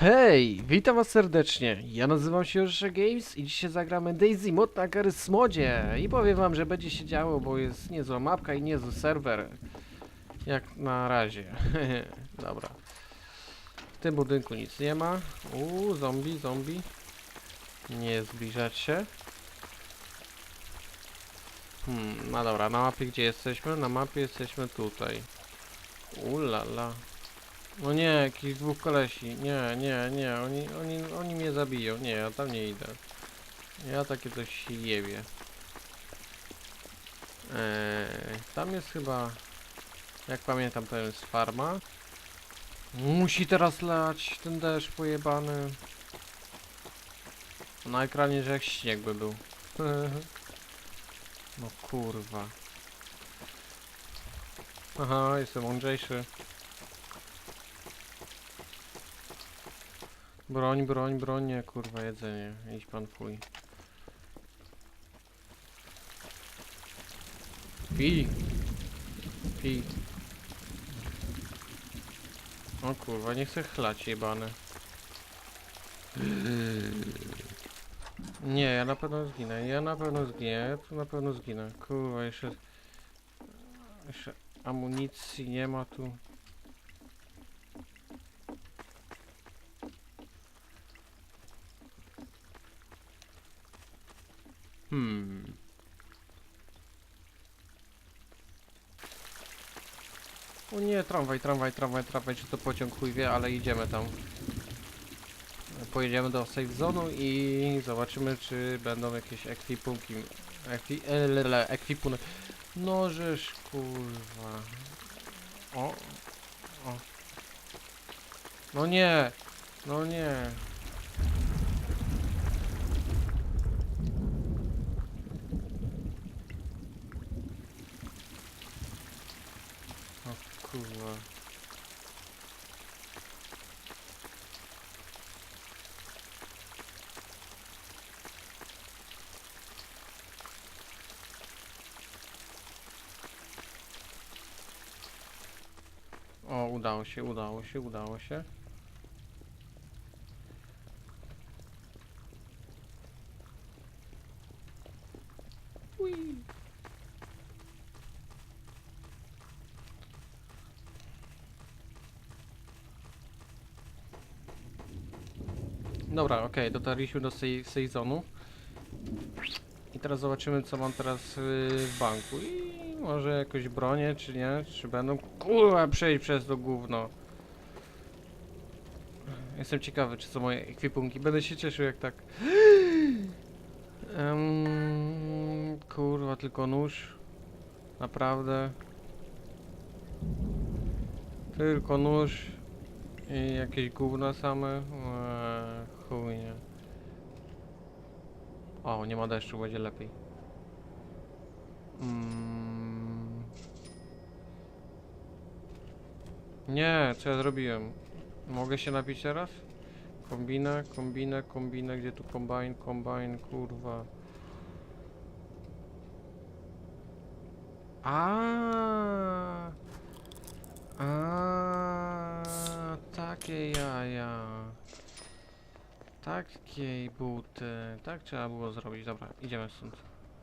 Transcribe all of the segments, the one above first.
Hej, witam was serdecznie. Ja nazywam się Jorzysza Games i dzisiaj zagramy Daisy Mod na Garysmodzie. I powiem wam, że będzie się działo, bo jest niezła mapka i niezły serwer. Jak na razie. Dobra. W tym budynku nic nie ma. Uuu, zombie, zombie. Nie zbliżać się. Hmm, no dobra, na mapie gdzie jesteśmy? Na mapie jesteśmy tutaj. Ulala. No nie, jakichś dwóch kolesi. Nie, nie, nie, oni, oni, oni mnie zabiją. Nie, ja tam nie idę. Ja takie coś się jebie. Eee, tam jest chyba... Jak pamiętam, to jest farma. Musi teraz lać ten deszcz pojebany. Na ekranie, że jak śnieg by był. no kurwa. Aha, jestem mądrzejszy. Broń, broń, broń, nie, kurwa, jedzenie. Idź pan fuj. Pij. Pij. O kurwa, nie chcę chlać jebane. Nie, ja na pewno zginę, ja na pewno zginę, tu na pewno zginę. Kurwa, jeszcze... Jeszcze amunicji nie ma tu. Nie, tramwaj, tramwaj, tramwaj, tramwaj, czy to pociąg chuj wie, ale idziemy tam. Pojedziemy do safe zonu i zobaczymy, czy będą jakieś ekwipunki. Ekwi, elele, ekwipunek. No żeż kurwa. O, o. No nie, no nie. O kurwa. O, udało się, udało się, udało się. Ui. Dobra, okej, dotarliśmy do sej- sejzonu. I teraz zobaczymy, co mam teraz yy, w banku. I może jakoś bronię, czy nie? Czy będą... Kurwa, przejść przez to gówno. Jestem ciekawy, czy są moje ekwipunki. Będę się cieszył, jak tak... Em, kurwa, tylko nóż. Naprawdę. Tylko nóż. I jakieś gówna same. Eee, chujnie. O, nie ma deszczu, będzie lepiej. Mm. Nie, co ja zrobiłem? Mogę się napić teraz? Kombinę, kombinę, kombinę, gdzie tu kombine, kombine, kurwa. A, a, takie jaja. Takiej buty. Tak trzeba było zrobić. Dobra, idziemy stąd.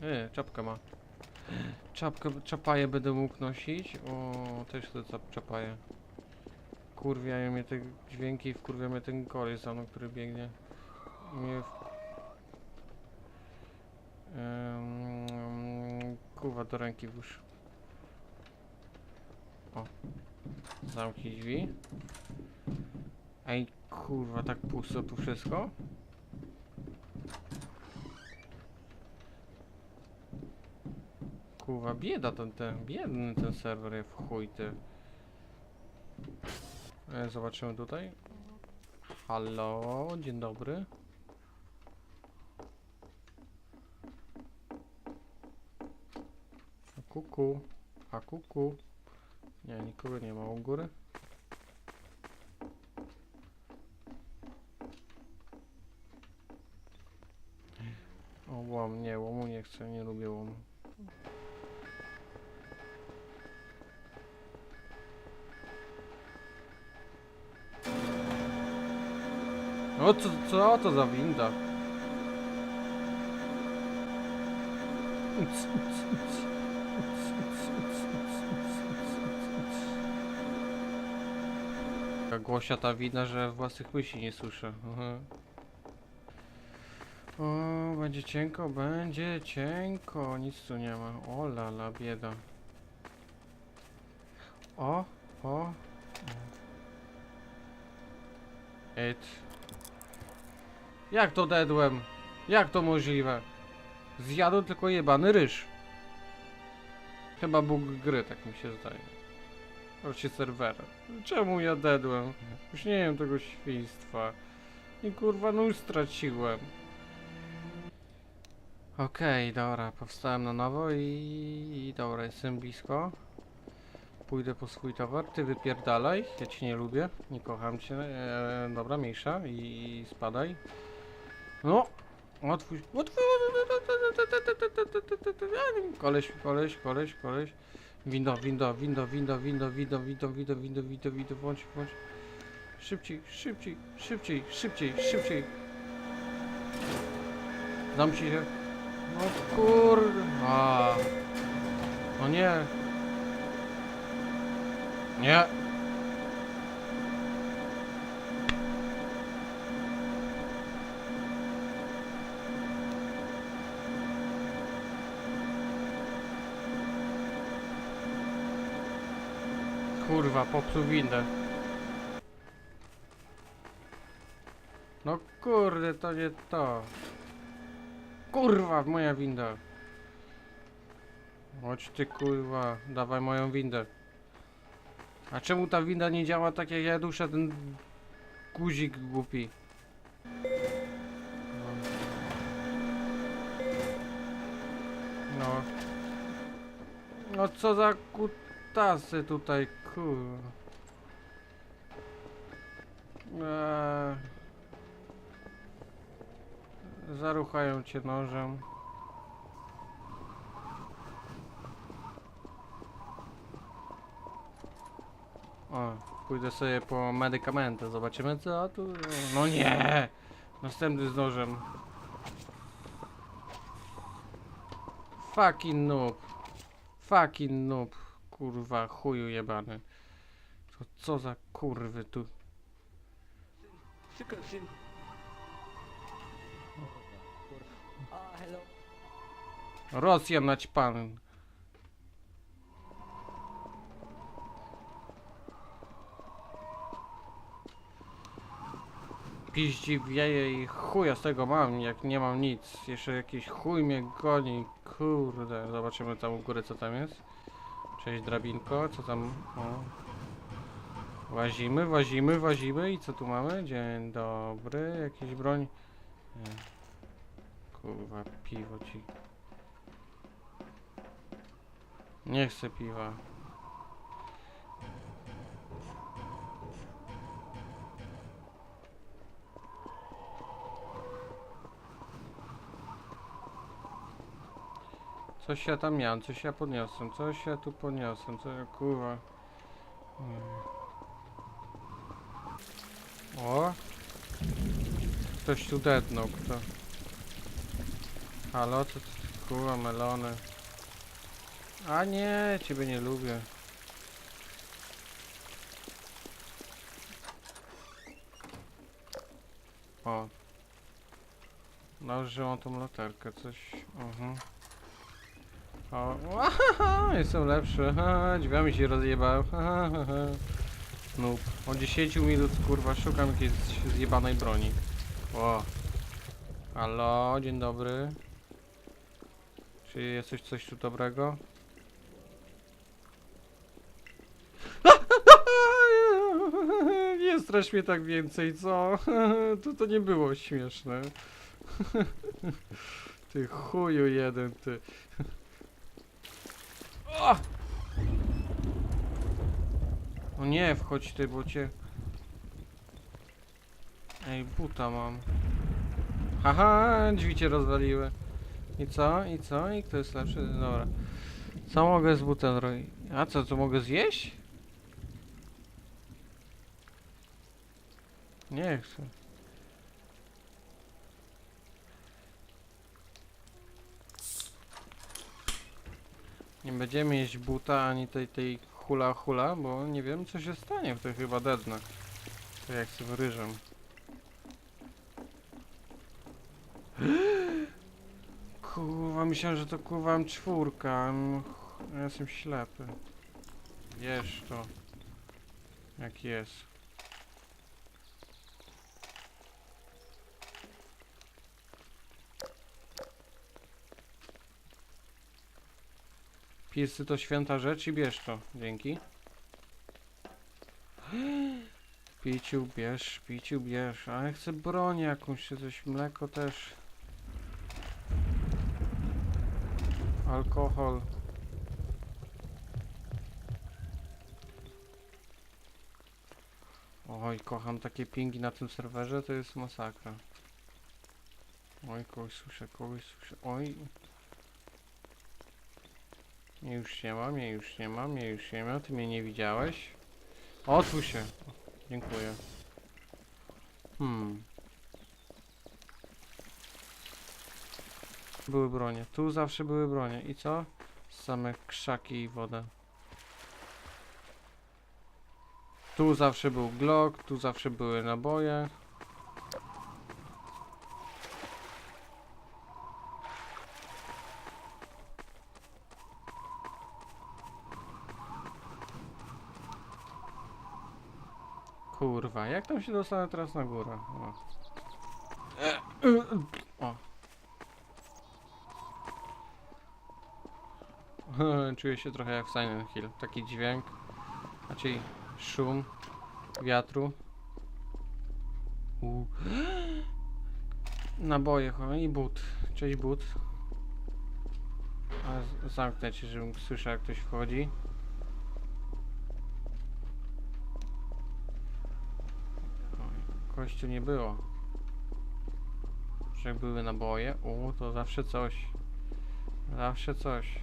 Yy, czapkę ma. Czapkę, czapaję będę mógł nosić. O, też czap- czapaję. Kurwiają mnie te dźwięki, wkurwia mnie ten koleś który biegnie. Mnie w... Ym, kurwa, do ręki włóż. O. Zamknij drzwi. Ej, kurwa, tak pusto tu wszystko? Kurwa, bieda ten, ten, biedny ten serwer, w chuj ty. E, zobaczymy tutaj. Halo, dzień dobry. A kuku, a kuku. Nie, nikogo nie ma u góry. O, łom, nie, łomu nie chcę, nie lubię łomu. O co, co to za winda? Głosia ta winda, że własnych myśli nie słyszę. Aha. O, będzie cienko, będzie cienko. Nic tu nie ma. O la, bieda. O, o. It. Jak to dedłem? Jak to możliwe? Zjadł tylko jebany ryż. Chyba bóg gry, tak mi się zdaje. Wreszcie serwera. Czemu ja dedłem? Już nie wiem tego świństwa. I kurwa, już straciłem. Okej, dobra, powstałem na nowo i, i dobra, jestem blisko. Pójdę po swój towar, ty wypierdalaj, ja cię nie lubię, nie kocham cię, e, dobra, mniejsza i spadaj. No, otwórz, otwórz, koleś, koleś, koleś, koleś. Window, window, window, window, window, window, window, window, window, window, window, włącz, włącz. Szybciej, szybciej, szybciej, szybciej, szybciej. Zamknij się. No kurde. A. No nie. Nie. Kurwa, popsuł windę. No kurde, to nie to. Kurwa, moja winda. Chodź ty kurwa, dawaj moją windę. A czemu ta winda nie działa tak jak ja duszę ten guzik głupi? No. No co za kutasy tutaj, kur... Eee. Zaruchają cię nożem. O, pójdę sobie po medykamenty, zobaczymy co tu... No nie! Następny z nożem. Fucking noob. Fucking noob. Kurwa, chuju jebany. To co za kurwy tu... Szybko, szybko. A, hello. Rosjan naćpany. Piździ wieje i chuja z tego mam, jak nie mam nic. Jeszcze jakiś chuj mnie goni, kurde. Zobaczymy tam u góry co tam jest. Cześć drabinko, co tam? O. Łazimy, łazimy, łazimy i co tu mamy? Dzień dobry, jakiś broń. Nie. Kurwa, piwo ci. Nie chcę piwa. Coś ja tam miałem, coś ja podniosłem, coś ja tu podniosłem, co ja kurwa. Mm. O! Ktoś tu detnął, kto? Halo, co ty, kurwa, melony. A nie, ciebie nie lubię. O. Dobrze, mam tą latarkę, coś. Mhm. O, jestem lepszy. Ha, drzwiami się rozjebał. Ha, ha, ha, ha. Noob. Od 10 minut kurwa szukam jakiejś zjebanej broni. O. Halo, dzień dobry. Czy jest coś, coś tu dobrego? Nie strasz mnie tak więcej, co? To to nie było śmieszne. Ty chuju jeden, ty. O! O nie, wchodź ty, bo cię... Ej, buta mam. Haha, drzwi cię rozwaliły. I co? I co? I kto jest lepszy? Dobra. Co mogę z butem robić? A co, to mogę zjeść? Nie chcę. Nie będziemy jeść buta ani tej, tej hula hula, bo nie wiem co się stanie, to chyba dednę. To jak z ryżem. Kurwa, myślałem, że to kurwa czwórka. Ja jestem ślepy. Wiesz to. Jak jest. Pilsy to święta rzecz i bierz to. Dzięki. Piciu bierz, piciu bierz. A ja chcę broń jakąś, czy coś, mleko też. Alkohol. Oj, kocham takie pingi na tym serwerze, to jest masakra. Oj, kogoś słyszę, kogoś słyszę. Oj. Już nie ma, mnie już nie ma, mnie już nie ma, ty mnie nie widziałeś. O, tu się. Dziękuję. Hmm. Były bronie. Tu zawsze były bronie. I co? Same krzaki i woda. Tu zawsze był Glock, tu zawsze były naboje. Kurwa, jak tam się dostanę teraz na górę? O. O. Czuję się trochę jak w Silent Hill. Taki dźwięk, raczej szum wiatru. U. Naboje, cholera, i but. Cześć but. Zamknę cię, żebym słyszał jak ktoś wchodzi. Kościół nie było. Że były naboje, u, to zawsze coś. Zawsze coś.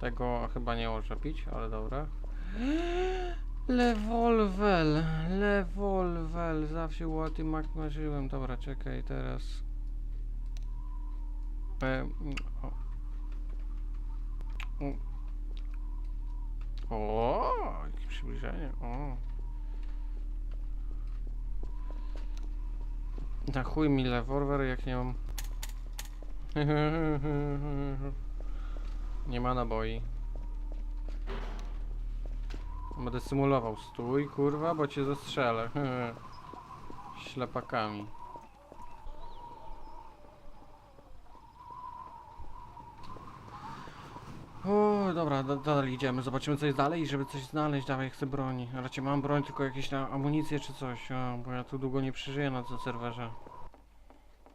Tego chyba nie można pić, ale dobra. Lewolwel, lewolwel, zawsze tym mak marzyłem. Dobra, czekaj, teraz. E, o. O. przybliżenie, o. Na chuj mi lewolwer, jak nie mam... Nie ma naboi. Będę symulował. Stój, kurwa, bo cię zastrzelę. Ślepakami. Dobra, da, dalej idziemy. Zobaczymy co jest dalej żeby coś znaleźć, dawaj, chcę broni. Raczej mam broń, tylko jakieś na amunicję czy coś. O, bo ja tu długo nie przeżyję na tym serwerze.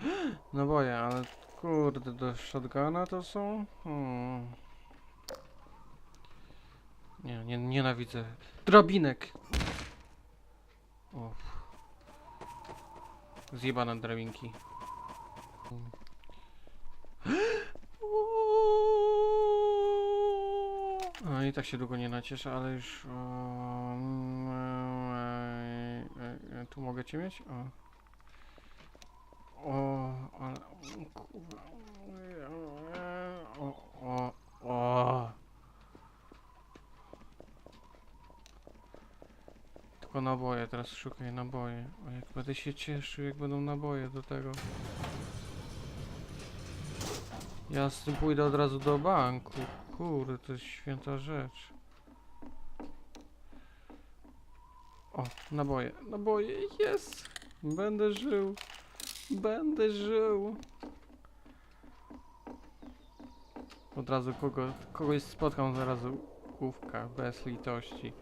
No boję, ale kurde, do shotguna to są? Hmm. Nie, nie, nienawidzę. Drabinek! O. Zjebane drabinki. No i tak się długo nie nacieszę, ale już... O, mm, e, e, e, tu mogę cię mieć? O. O, ale... Kurwa. O, o. Tylko naboje, teraz szukaj naboje. O, jak będę się cieszył, jak będą naboje do tego. Ja z tym pójdę od razu do banku. Kurde, to jest święta rzecz. O, naboje, naboje, jest! Będę żył. Będę żył. Od razu kogo, kogoś spotkam zaraz główka, bez litości.